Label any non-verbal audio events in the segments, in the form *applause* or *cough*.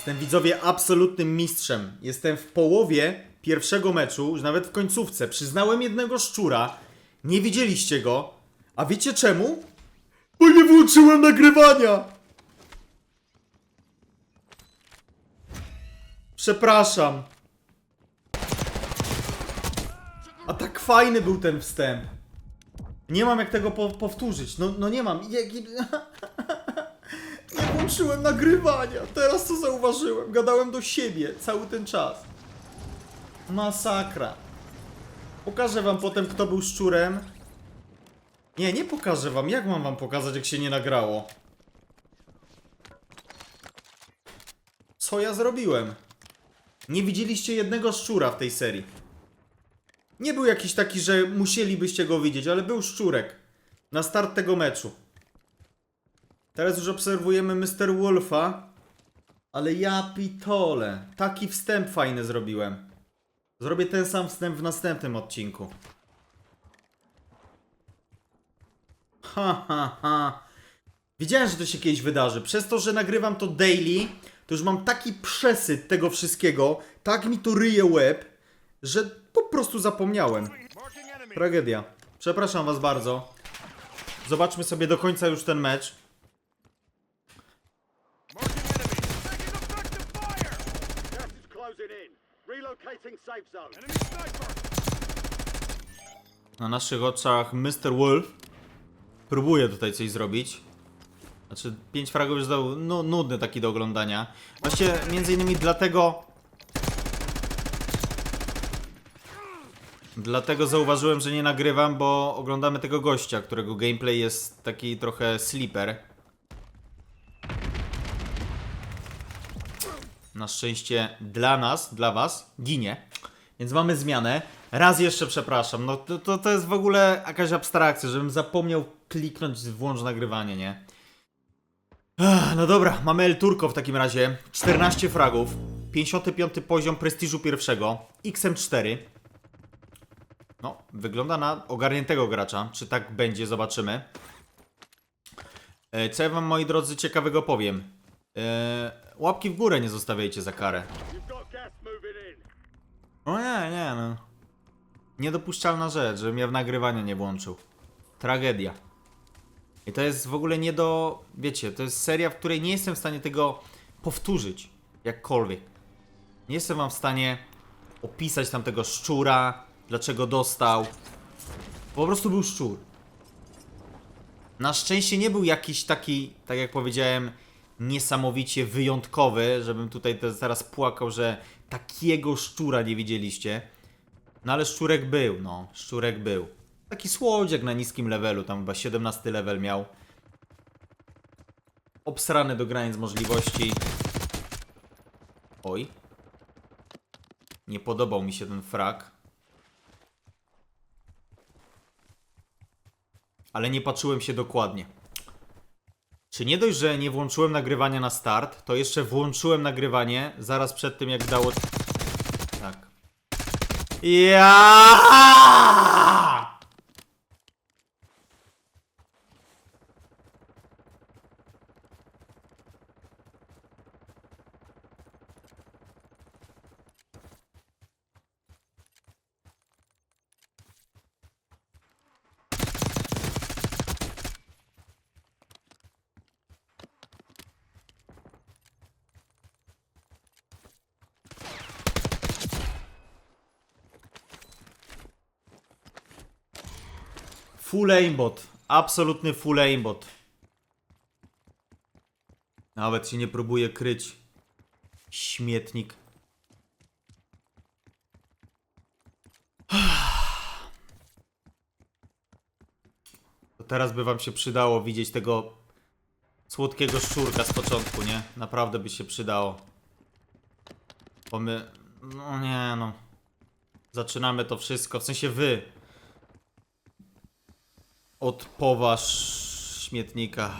Jestem widzowie absolutnym mistrzem. Jestem w połowie pierwszego meczu, już nawet w końcówce. Przyznałem jednego szczura. Nie widzieliście go. A wiecie czemu? Bo nie włączyłem nagrywania! Przepraszam. A tak fajny był ten wstęp. Nie mam jak tego po powtórzyć. No, no nie mam. *laughs* Włączyłem nagrywania. Teraz to zauważyłem. Gadałem do siebie cały ten czas. Masakra. Pokażę wam potem, kto był szczurem. Nie, nie pokażę wam. Jak mam wam pokazać, jak się nie nagrało? Co ja zrobiłem? Nie widzieliście jednego szczura w tej serii. Nie był jakiś taki, że musielibyście go widzieć, ale był szczurek. Na start tego meczu. Teraz już obserwujemy Mr. Wolfa. Ale ja pitole. Taki wstęp fajny zrobiłem. Zrobię ten sam wstęp w następnym odcinku. Ha, ha, ha. Wiedziałem, że to się kiedyś wydarzy. Przez to, że nagrywam to daily, to już mam taki przesyt tego wszystkiego, tak mi to ryje łeb, że po prostu zapomniałem. Tragedia. Przepraszam was bardzo. Zobaczmy sobie do końca już ten mecz. Relocating safe zone. Na naszych oczach Mr. Wolf próbuje tutaj coś zrobić. Znaczy, 5 fragów już dał no, nudny taki do oglądania. Właśnie między innymi dlatego. Dlatego zauważyłem, że nie nagrywam, bo oglądamy tego gościa, którego gameplay jest taki trochę sleeper. Na szczęście dla nas, dla was, ginie. Więc mamy zmianę. Raz jeszcze przepraszam. No to, to, to jest w ogóle jakaś abstrakcja, żebym zapomniał kliknąć włącz nagrywanie, nie? Ech, No dobra, mamy El Turco w takim razie. 14 fragów. 55 poziom prestiżu pierwszego. XM4. No, wygląda na ogarniętego gracza. Czy tak będzie, zobaczymy. E, Co ja wam, moi drodzy, ciekawego powiem? E, łapki w górę nie zostawiajcie za karę. O nie, nie no. Niedopuszczalna rzecz, żebym ja w nagrywanie nie włączył. Tragedia. I to jest w ogóle nie do... Wiecie, to jest seria, w której nie jestem w stanie tego powtórzyć. Jakkolwiek. Nie jestem wam w stanie opisać tamtego szczura, dlaczego dostał. Po prostu był szczur. Na szczęście nie był jakiś taki, tak jak powiedziałem, niesamowicie wyjątkowy, żebym tutaj te- teraz płakał, że takiego szczura nie widzieliście. No ale szczurek był, no. Szczurek był. Taki słodziak na niskim levelu, tam chyba 17 level miał. Obsrany do granic możliwości. Oj. Nie podobał mi się ten frak. Ale nie patrzyłem się dokładnie. Czy nie dość, że nie włączyłem nagrywania na start, to jeszcze włączyłem nagrywanie zaraz przed tym, jak dało. Tak. Ja! Full aimbot. Absolutny full aimbot. Nawet się nie próbuje kryć. Śmietnik. *sighs* To teraz by wam się przydało widzieć tego słodkiego szczurka z początku, nie? Naprawdę by się przydało. Bo my... No nie no. Zaczynamy to wszystko, w sensie wy. Od poważ śmietnika.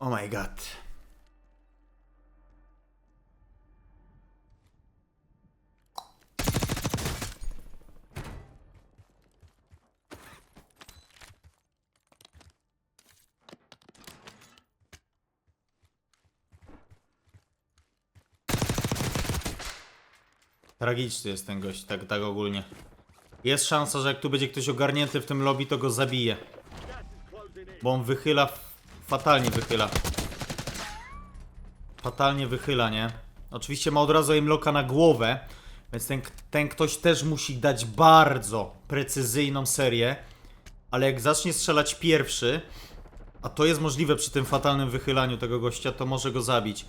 Oh my god. Tragiczny jest ten gość, tak, tak ogólnie. Jest szansa, że jak tu będzie ktoś ogarnięty w tym lobby, to go zabije. Bo on wychyla, fatalnie wychyla. Fatalnie wychyla, nie? Oczywiście ma od razu aimlocka na głowę, więc ten, ten ktoś też musi dać bardzo precyzyjną serię. Ale jak zacznie strzelać pierwszy, a to jest możliwe przy tym fatalnym wychylaniu tego gościa, to może go zabić.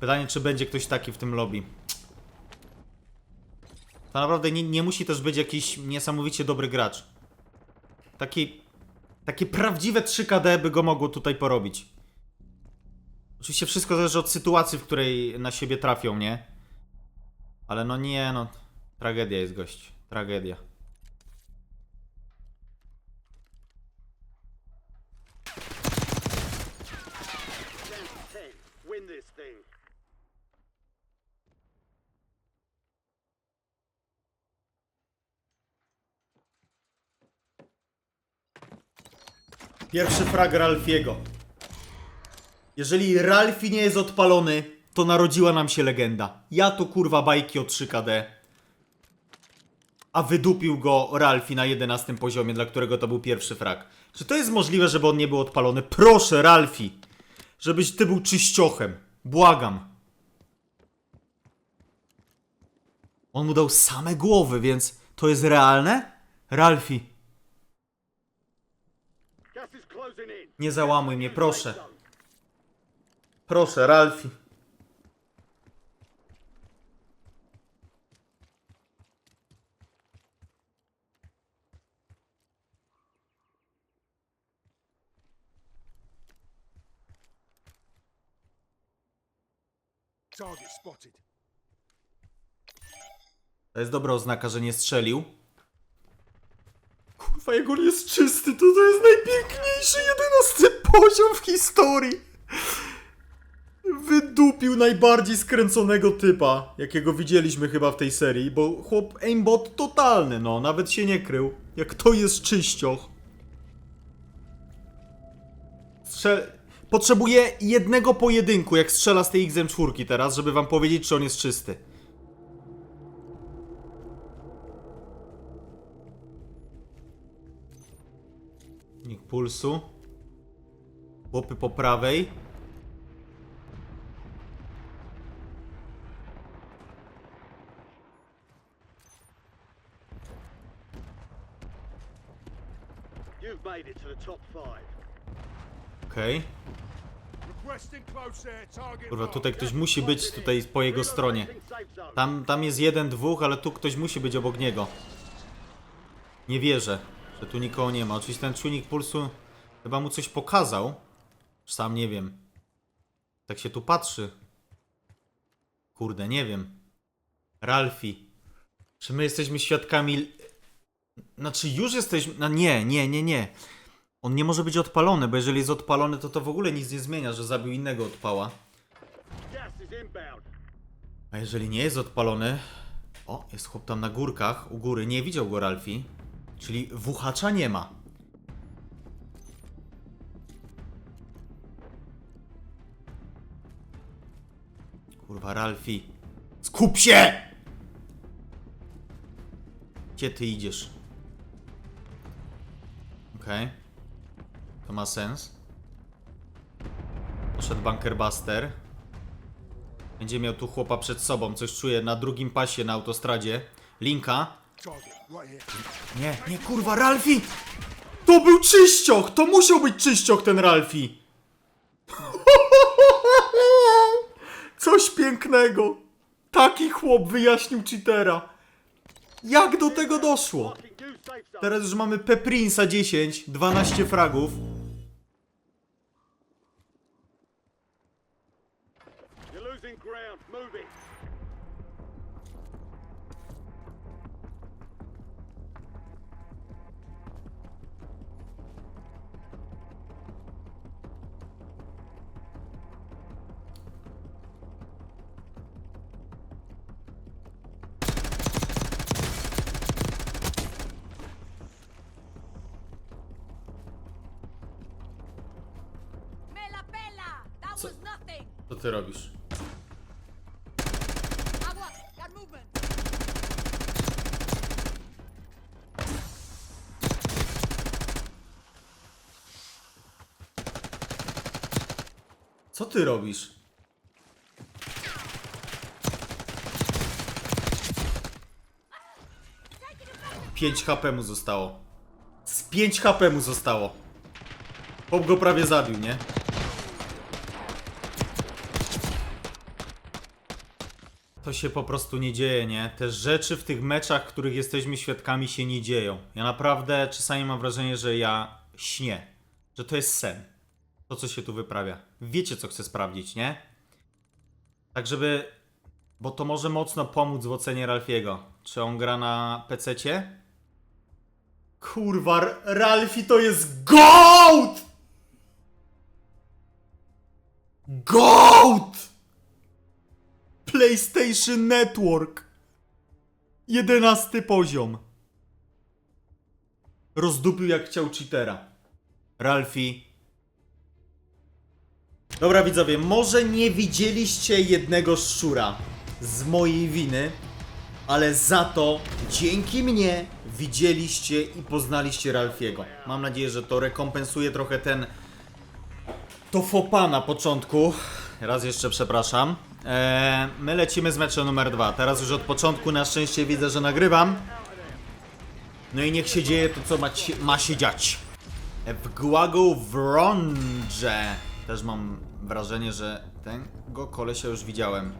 Pytanie, czy będzie ktoś taki w tym lobby. To naprawdę nie, nie musi też być jakiś niesamowicie dobry gracz. Taki takie prawdziwe 3KD by go mogło tutaj porobić. Oczywiście wszystko zależy od sytuacji, w której na siebie trafią, nie? Ale no nie, no. Tragedia jest gość. Tragedia. Pierwszy frag Ralfiego. Jeżeli Ralfi nie jest odpalony, to narodziła nam się legenda. Ja tu kurwa bajki o 3KD. A wydupił go Ralfi na 11 poziomie, dla którego to był pierwszy frag. Czy to jest możliwe, żeby on nie był odpalony? Proszę, Ralfi! Żebyś ty był czyściochem. Błagam. On mu dał same głowy, więc to jest realne? Ralfi. Nie załamuj mnie, proszę. Proszę, Ralfi. To jest dobra oznaka, że nie strzelił. On jest czysty, to to jest najpiękniejszy jedenasty poziom w historii. Wydupił najbardziej skręconego typa, jakiego widzieliśmy chyba w tej serii, bo chłop aimbot totalny, no, nawet się nie krył. Jak to jest czyścioch. Strzel... Potrzebuję jednego pojedynku, jak strzela z tej XM4 teraz, żeby wam powiedzieć, czy on jest czysty. Pulsu. Chłopy po prawej. You've made it to the top five. Okej. Kurwa, tutaj ktoś musi być tutaj po jego stronie. Tam, tam jest jeden, dwóch, ale tu ktoś musi być obok niego. Nie wierzę, że tu nikogo nie ma. Oczywiście ten czujnik pulsu chyba mu coś pokazał. Sam nie wiem. Tak się tu patrzy. Kurde, nie wiem. Ralfi. Czy my jesteśmy świadkami... Znaczy już jesteśmy... No nie, nie, nie, nie. On nie może być odpalony, bo jeżeli jest odpalony, to to w ogóle nic nie zmienia, że zabił innego odpała. A jeżeli nie jest odpalony... O, jest chłop tam na górkach, u góry. Nie widział go Ralfi. Czyli wuchacza nie ma. Kurwa, Ralfi. Skup się! Gdzie ty idziesz? Okej. To ma sens. Poszedł Bunkerbuster. Będzie miał tu chłopa przed sobą, coś czuję na drugim pasie na autostradzie. Linka. Nie, nie, kurwa, Ralfi! To był czyścioch! To musiał być czyścioch ten Ralfi! *laughs* Coś pięknego! Taki chłop wyjaśnił cheatera. Jak do tego doszło? Teraz już mamy Peprinsa 10, 12 fragów. Ty robisz? Co ty robisz? Pięć HP mu zostało. Z 5 HP mu zostało. Pop go prawie zabił, nie? To się po prostu nie dzieje, nie? Te rzeczy w tych meczach, których jesteśmy świadkami, się nie dzieją. Ja naprawdę czasami mam wrażenie, że ja śnię. Że to jest sen to, co się tu wyprawia. Wiecie, co chcę sprawdzić, nie? Tak, żeby. Bo to może mocno pomóc w ocenie Ralfiego. Czy on gra na PC-cie? Kurwa, Ralfi to jest GOAT! GOAT! PlayStation Network. Jedenasty poziom. Rozdupił jak chciał cheatera. Ralfi Dobra widzowie, może nie widzieliście jednego szczura z mojej winy, ale za to dzięki mnie widzieliście i poznaliście Ralfiego. Mam nadzieję, że to rekompensuje trochę ten to fopa na początku. Raz jeszcze przepraszam. Eee, my lecimy z meczem numer dwa. Teraz już od początku na szczęście widzę, że nagrywam. No i niech się dzieje to, co ma, się dziać. W Guagu. Też mam wrażenie, że tego kolesia już widziałem.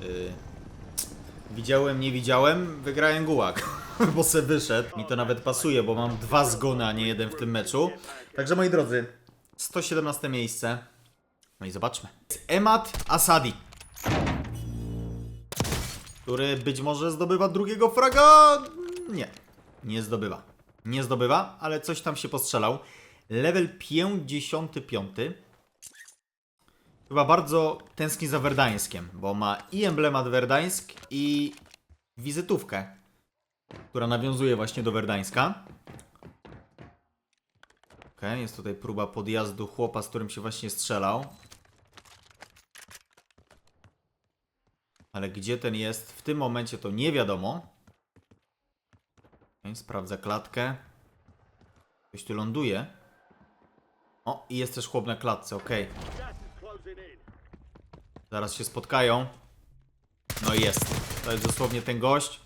Yy. Widziałem, nie widziałem, wygrałem gułak, *laughs* *laughs* bo se wyszedł. Mi to nawet pasuje, bo mam dwa zgony, a nie jeden w tym meczu. Także moi drodzy, 117 miejsce. No i zobaczmy. Emat Asadi. Który być może zdobywa drugiego fraga. Nie. Nie zdobywa. Nie zdobywa, ale coś tam się postrzelał. Level 55. Chyba bardzo tęskni za Werdańskiem, bo ma i emblemat Werdańsk, i wizytówkę, która nawiązuje właśnie do Werdańska. Okej, jest tutaj próba podjazdu chłopa, z którym się właśnie strzelał. Ale gdzie ten jest w tym momencie to nie wiadomo. Okej, sprawdzę klatkę. Ktoś tu ląduje. O, i jest też chłop na klatce, in. Zaraz się spotkają. No i jest. To jest dosłownie ten gość.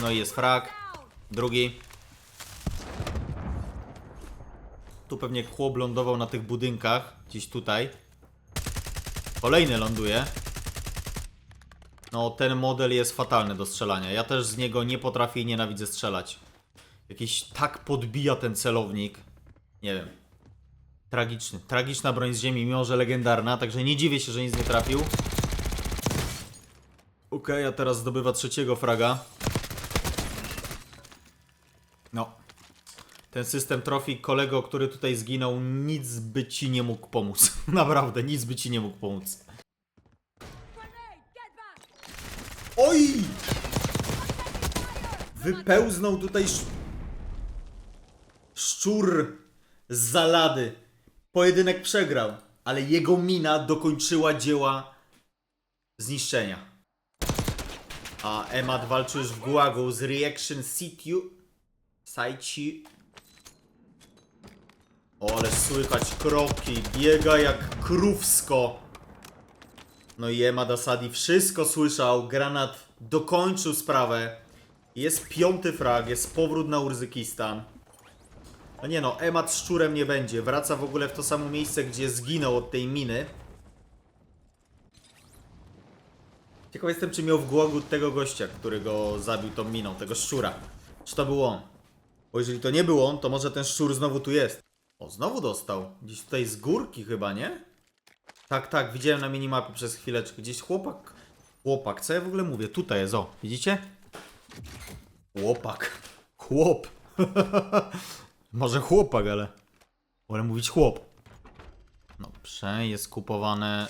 No i jest frag. Drugi. Tu pewnie chłop lądował na tych budynkach. Gdzieś tutaj. Kolejny ląduje. No, ten model jest fatalny do strzelania. Ja też z niego nie potrafię i nienawidzę strzelać. Jakiś tak podbija ten celownik. Nie wiem. Tragiczny. Tragiczna broń z ziemi, mimo że legendarna, także nie dziwię się, że nic nie trafił. Okej, a teraz zdobywa trzeciego fraga. No. Ten system trofii kolego, który tutaj zginął, nic by ci nie mógł pomóc. *laughs* Naprawdę, nic by ci nie mógł pomóc. Oj! Wypełznął tutaj sz... szczur z zalady. Pojedynek przegrał, ale jego mina dokończyła dzieła zniszczenia. A Emat walczy już w Gułagu z Reaction Situ... Saichi... O, ale słychać kroki, biega jak krówsko. No i Emad Asadi wszystko słyszał, granat dokończył sprawę. Jest piąty frag, jest powrót na Urzykistan. No nie no, Emad szczurem nie będzie. Wraca w ogóle w to samo miejsce, gdzie zginął od tej miny. Ciekaw jestem, czy miał w głogu tego gościa, który go zabił tą miną, tego szczura. Czy to był on? Bo jeżeli to nie był on, to może ten szczur znowu tu jest. O, znowu dostał. Gdzieś tutaj z górki chyba, nie? Tak, tak, widziałem na minimapie przez chwileczkę. Gdzieś chłopak. Chłopak, co ja w ogóle mówię? Tutaj jest, o, widzicie? Chłopak. Chłop. *laughs* Może chłopak, ale. Wolę mówić chłop. Dobrze, jest kupowane.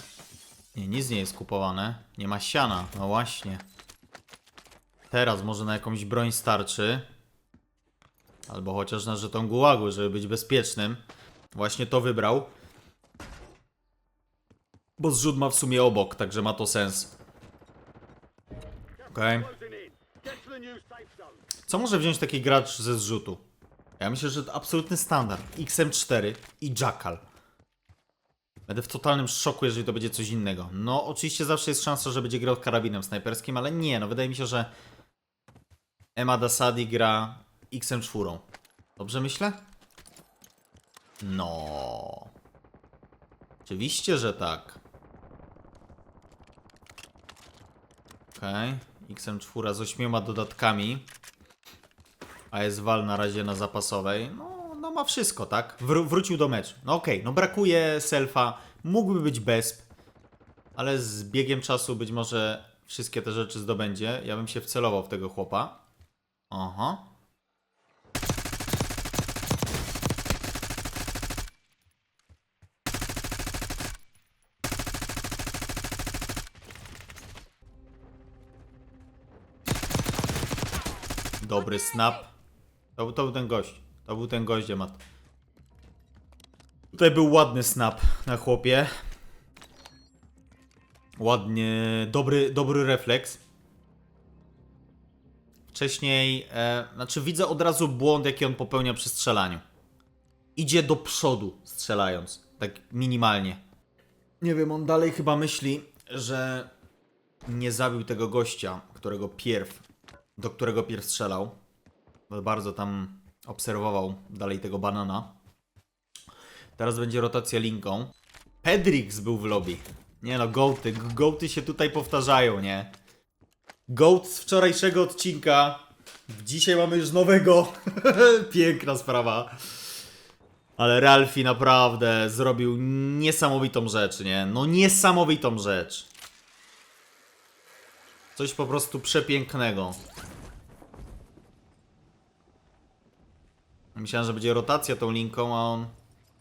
Nie, nic nie jest kupowane. Nie ma siana, no właśnie. Teraz może na jakąś broń starczy. Albo chociaż na żeton gułagu, żeby być bezpiecznym. Właśnie to wybrał. Bo zrzut ma w sumie obok, także ma to sens. Okej. Zone. Co może wziąć taki gracz ze zrzutu? Ja myślę, że to absolutny standard. XM4 i Jackal. Będę w totalnym szoku, jeżeli to będzie coś innego. No, oczywiście zawsze jest szansa, że będzie grał karabinem snajperskim, ale nie, no wydaje mi się, że Emma Dasadi gra XM4. Dobrze myślę? No. Oczywiście, że tak. Okej. XM4 z ośmioma dodatkami. A jest wal na razie na zapasowej. No, no ma wszystko, tak? Wró- wrócił do meczu. No okej, no brakuje selfa. Mógłby być bezp. Ale z biegiem czasu być może wszystkie te rzeczy zdobędzie. Ja bym się wcelował w tego chłopa. Aha. Dobry snap. To, był- to był ten gość. To był ten gość, Mat. Tutaj był ładny snap na chłopie. Ładnie, dobry, dobry refleks. Wcześniej, e, znaczy widzę od razu błąd, jaki on popełnia przy strzelaniu. Idzie do przodu strzelając, tak minimalnie. Nie wiem, on dalej chyba myśli, że nie zabił tego gościa, którego pierw, do którego pierw strzelał. Bardzo tam obserwował dalej tego banana. Teraz będzie rotacja linką. Pedrix był w lobby. Nie no, gołty. Gołty się tutaj powtarzają, nie? Goat z wczorajszego odcinka. Dzisiaj mamy już nowego. *laughs* Piękna sprawa. Ale Ralfi naprawdę zrobił niesamowitą rzecz, nie? No niesamowitą rzecz. Coś po prostu przepięknego. Myślałem, że będzie rotacja tą linką, a on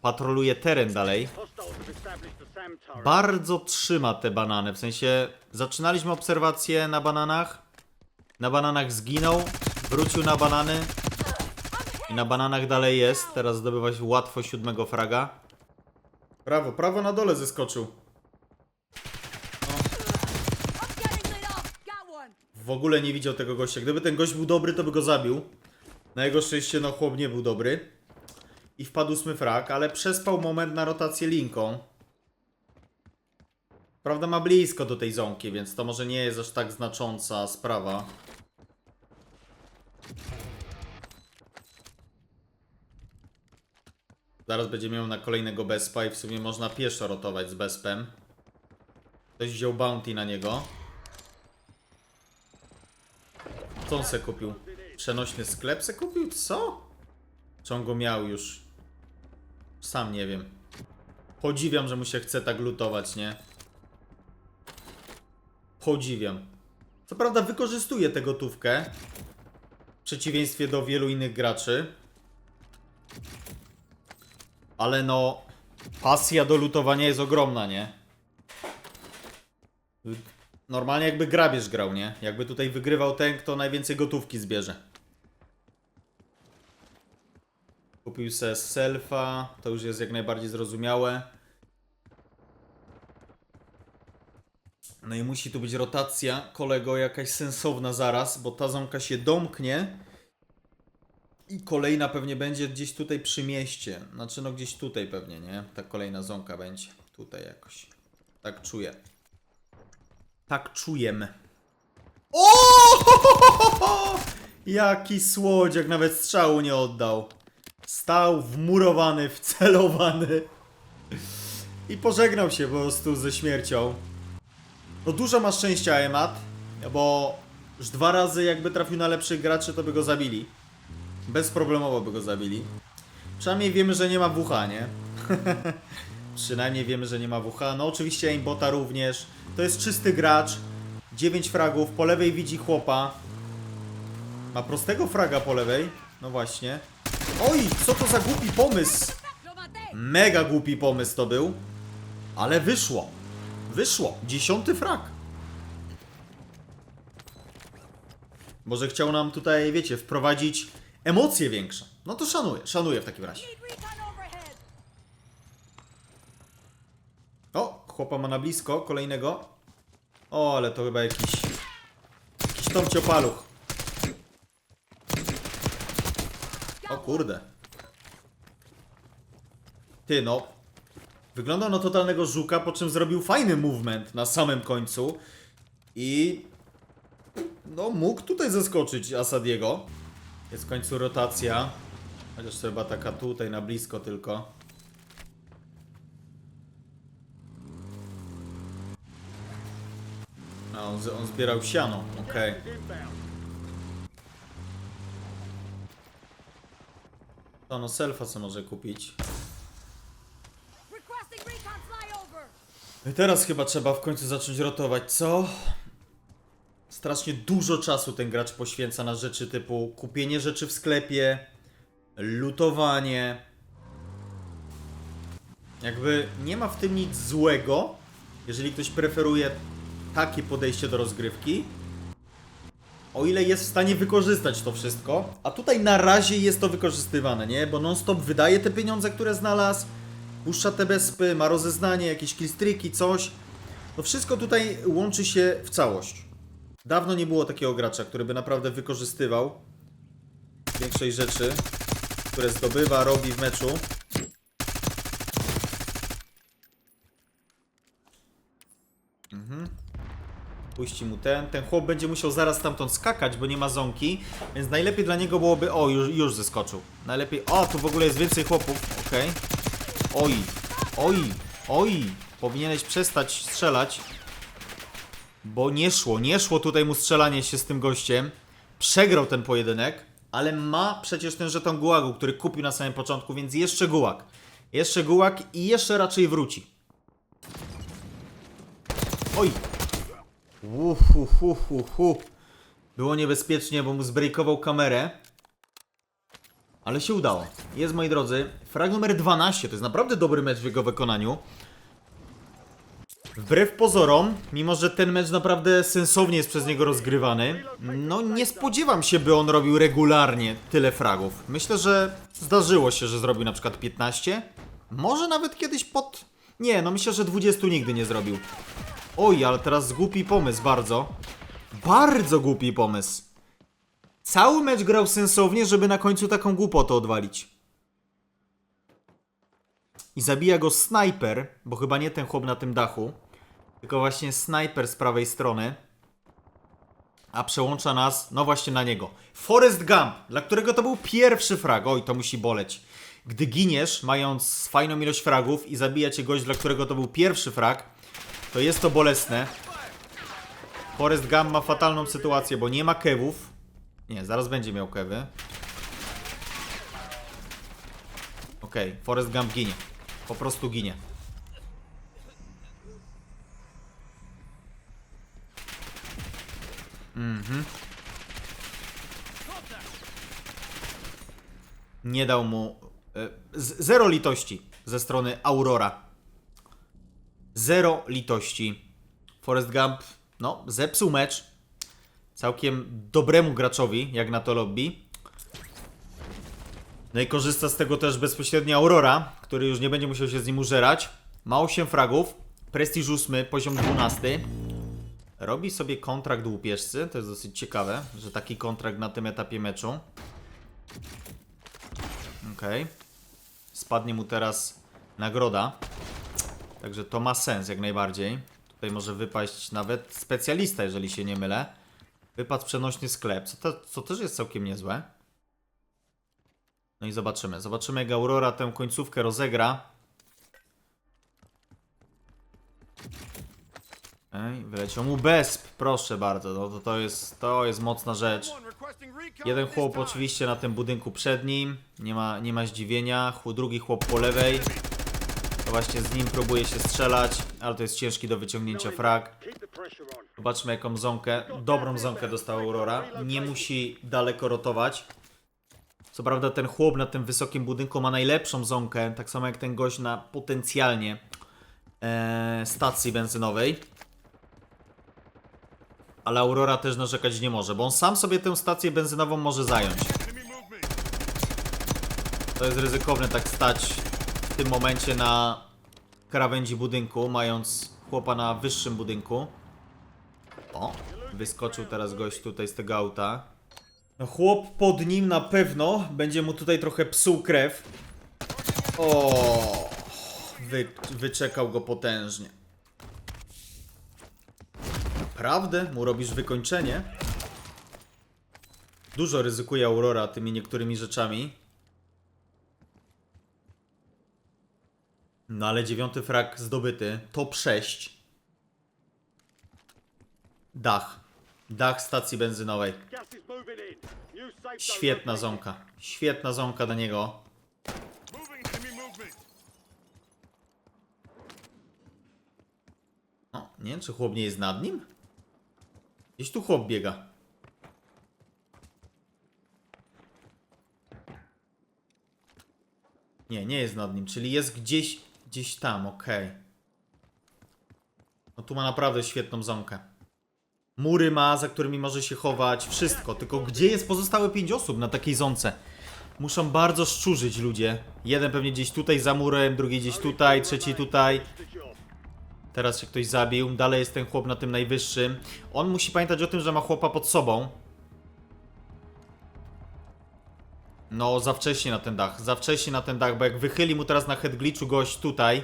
patroluje teren dalej. Bardzo trzyma te banany, w sensie zaczynaliśmy obserwację na bananach, na bananach zginął, wrócił na banany i na bananach dalej jest, teraz zdobywa się łatwo siódmego fraga. Prawo, prawo na dole zeskoczył. W ogóle nie widział tego gościa. Gdyby ten gość był dobry, to by go zabił. Na jego szczęście, no chłop nie był dobry. I wpadł ósmy frag, ale przespał moment na rotację linką. Prawda ma blisko do tej zonki, więc to może nie jest aż tak znacząca sprawa. Zaraz będzie miał na kolejnego Bespa i w sumie można pieszo rotować z Bespem. Ktoś wziął bounty na niego. Co on se kupił? Przenośny sklep se kupił? Co? Czy on go miał już? Sam nie wiem. Podziwiam, że mu się chce tak lutować, nie? Podziwiam. Co prawda wykorzystuje tę gotówkę. W przeciwieństwie do wielu innych graczy. Ale no... Pasja do lutowania jest ogromna, nie? Normalnie jakby grabież grał, nie? Jakby tutaj wygrywał ten, kto najwięcej gotówki zbierze. Kupił se selfa, to już jest jak najbardziej zrozumiałe. No i musi tu być rotacja, kolego, jakaś sensowna zaraz, bo ta zamka się domknie. I kolejna pewnie będzie gdzieś tutaj przy mieście. Znaczy no gdzieś tutaj pewnie, nie? Ta kolejna zonka będzie. Tutaj jakoś. Tak czuję. Tak czujemy. O! *laughs* Jaki słodziak, nawet strzału nie oddał. Stał wmurowany, wcelowany. I pożegnał się po prostu ze śmiercią. No dużo ma szczęścia Emat, bo już dwa razy jakby trafił na lepszych graczy, to by go zabili. Bezproblemowo by go zabili. Przynajmniej wiemy, że nie ma WH, nie? *laughs* Przynajmniej wiemy, że nie ma WH. No oczywiście aimbota również. To jest czysty gracz. 9 fragów. Po lewej widzi chłopa. Ma prostego fraga po lewej. No właśnie. Oj, co to za głupi pomysł. Mega głupi pomysł to był. Ale wyszło. Wyszło. Dziesiąty frag. Może chciał nam tutaj, wiecie, wprowadzić emocje większe. No to szanuję, szanuję w takim razie. Need recon overhead. O, chłopa ma na blisko, kolejnego. O, ale to chyba jakiś... Jakiś. O kurde. Ty no. Wyglądał na totalnego żuka, po czym zrobił fajny movement na samym końcu. I... No, mógł tutaj zaskoczyć Asadiego. Jest w końcu rotacja. Chociaż chyba taka tutaj na blisko tylko. A, on, z- on zbierał siano, okej. To no selfa co może kupić. Requesting recon flyover. No i teraz chyba trzeba w końcu zacząć rotować, co? Strasznie dużo czasu ten gracz poświęca na rzeczy typu kupienie rzeczy w sklepie, lutowanie. Jakby nie ma w tym nic złego, jeżeli ktoś preferuje takie podejście do rozgrywki. O ile jest w stanie wykorzystać to wszystko, a tutaj na razie jest to wykorzystywane, nie? Bo non-stop wydaje te pieniądze, które znalazł, puszcza te bezpy, ma rozeznanie, jakieś killstreaki, coś. No wszystko tutaj łączy się w całość. Dawno nie było takiego gracza, który by naprawdę wykorzystywał większej rzeczy, które zdobywa, robi w meczu. Mhm. Puści mu ten. Ten chłop będzie musiał zaraz stamtąd skakać, bo nie ma zonki. Więc najlepiej dla niego byłoby. O, już, już zeskoczył. Najlepiej. O, tu w ogóle jest więcej chłopów. Okej. Oj, oj, oj. Powinieneś przestać strzelać. Bo nie szło, nie szło tutaj mu strzelanie się z tym gościem. Przegrał ten pojedynek, ale ma przecież ten żeton gułagu, który kupił na samym początku, więc jeszcze gułag. Jeszcze gułag i jeszcze raczej wróci. Oj. Uhu, hu, hu, hu. Było niebezpiecznie, bo mu zbrejkował kamerę. Ale się udało. Jest, moi drodzy, frag numer 12. To jest naprawdę dobry mecz w jego wykonaniu. Wbrew pozorom, mimo że ten mecz naprawdę sensownie jest przez niego rozgrywany, no nie spodziewam się, by on robił regularnie tyle fragów. Myślę, że zdarzyło się, że zrobił na przykład 15. Może nawet kiedyś pod... Nie, no myślę, że 20 nigdy nie zrobił. Oj, ale teraz głupi pomysł bardzo. Bardzo głupi pomysł. Cały mecz grał sensownie, żeby na końcu taką głupotę odwalić. I zabija go snajper, bo chyba nie ten chłop na tym dachu, tylko właśnie snajper z prawej strony. A przełącza nas, no właśnie na niego. Forest Gump, dla którego to był pierwszy frag. Oj, to musi boleć. Gdy giniesz, mając fajną ilość fragów i zabija cię gość, dla którego to był pierwszy frag, to jest to bolesne. Forest Gump ma fatalną sytuację, bo nie ma kewów. Nie, zaraz będzie miał kewy. Okej, Forest Gump ginie. Po prostu ginie. Nie dał mu. z- Zero litości ze strony Aurora. Zero litości. Forest Gump, no, zepsuł mecz. Całkiem dobremu graczowi, jak na to lobby. No i korzysta z tego też bezpośrednio Aurora, który już nie będzie musiał się z nim użerać. Ma 8 fragów, prestiż 8, poziom 12. Robi sobie kontrakt łupieżcy, to jest dosyć ciekawe, że taki kontrakt na tym etapie meczu. Okej. Spadnie mu teraz nagroda. Także to ma sens jak najbardziej. Tutaj może wypaść nawet specjalista, jeżeli się nie mylę. Wypadł przenośny sklep, co, to, co też jest całkiem niezłe. No i zobaczymy. Zobaczymy, jak Aurora tę końcówkę rozegra. Ej, wyleciał mu Besp, proszę bardzo. No to, to, jest, to jest mocna rzecz. Jeden chłop oczywiście na tym budynku przed nim. Nie ma, nie ma zdziwienia. Drugi chłop po lewej. Właśnie z nim próbuje się strzelać, ale to jest ciężki do wyciągnięcia frag. Zobaczmy jaką zonkę, dobrą zonkę dostała Aurora. Nie musi daleko rotować. Co prawda ten chłop na tym wysokim budynku ma najlepszą zonkę, tak samo jak ten gość na potencjalnie e, stacji benzynowej. ale Aurora też narzekać nie może, bo on sam sobie tę stację benzynową może zająć. To jest ryzykowne tak stać w tym momencie na krawędzi budynku, mając chłopa na wyższym budynku. O, wyskoczył teraz gość tutaj z tego auta. No chłop pod nim na pewno będzie mu tutaj trochę psuł krew. O, wy, wyczekał go potężnie. Naprawdę? Mu robisz wykończenie? Dużo ryzykuje Aurora tymi niektórymi rzeczami. No ale dziewiąty frag zdobyty. Top 6. Dach. Dach stacji benzynowej. Świetna zonka. Świetna zonka dla niego. O, nie wiem, czy chłop nie jest nad nim? Gdzieś tu chłop biega. Nie, nie jest nad nim, czyli jest gdzieś, gdzieś tam, okej. No tu ma naprawdę świetną zonkę. Mury ma, za którymi może się chować, wszystko. Tylko gdzie jest pozostałe pięć osób na takiej zonce? Muszą bardzo szczurzyć ludzie. Jeden pewnie gdzieś tutaj za murem, drugi gdzieś tutaj, trzeci tutaj. Teraz się ktoś zabił. Dalej jest ten chłop na tym najwyższym. On musi pamiętać o tym, że ma chłopa pod sobą. No, za wcześnie na ten dach. Za wcześnie na ten dach, bo jak wychyli mu teraz na head glitchu gość tutaj.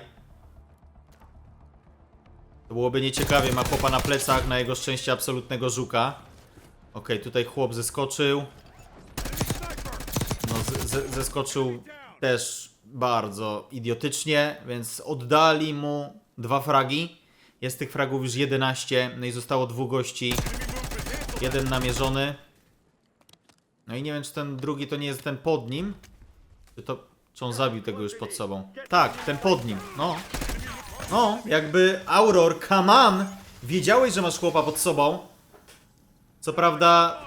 To byłoby nieciekawie. Ma chłopa na plecach, na jego szczęście absolutnego żuka. Okej, tutaj chłop zeskoczył. No, zeskoczył też bardzo idiotycznie, więc oddali mu dwa fragi. Jest tych fragów już 11, no i zostało dwóch gości. Jeden namierzony. No i nie wiem, czy ten drugi to nie jest ten pod nim. Czy to. Czy on zabił tego już pod sobą? Tak, ten pod nim. No. No, jakby Auror, come on! Wiedziałeś, że masz chłopa pod sobą. Co prawda,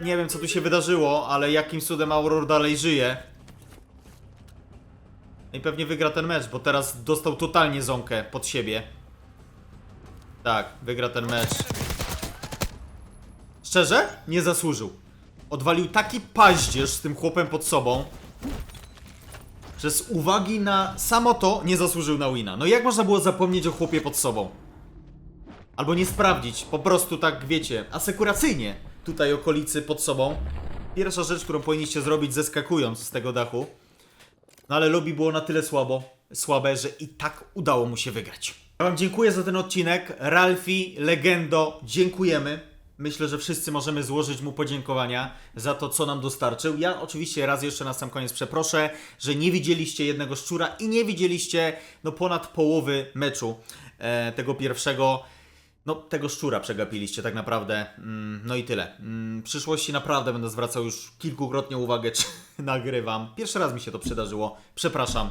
nie wiem co tu się wydarzyło, ale jakim cudem Auror dalej żyje. No I pewnie wygra ten mecz, bo teraz dostał totalnie zonkę pod siebie. Tak, wygra ten mecz. Szczerze? Nie zasłużył. Odwalił taki paździerz z tym chłopem pod sobą, że z uwagi na samo to nie zasłużył na wina. No jak można było zapomnieć o chłopie pod sobą? Albo nie sprawdzić, po prostu tak wiecie, asekuracyjnie tutaj okolicy pod sobą. Pierwsza rzecz, którą powinniście zrobić zeskakując z tego dachu. No ale lobby było na tyle słabo, słabe, że i tak udało mu się wygrać. Ja wam dziękuję za ten odcinek. Ralfi, Legendo, dziękujemy. Myślę, że wszyscy możemy złożyć mu podziękowania za to, co nam dostarczył. Ja oczywiście raz jeszcze na sam koniec przeproszę, że nie widzieliście jednego szczura i nie widzieliście no, ponad połowy meczu e, tego pierwszego. No, tego szczura przegapiliście tak naprawdę. Mm, No i tyle. Mm, W przyszłości naprawdę będę zwracał już kilkukrotnie uwagę, *laughs* czy nagrywam. Pierwszy raz mi się to przydarzyło. Przepraszam.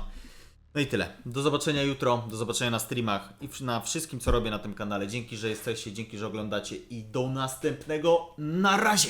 No i tyle. Do zobaczenia jutro, do zobaczenia na streamach i na wszystkim, co robię na tym kanale. Dzięki, że jesteście, dzięki, że oglądacie i do następnego. Na razie!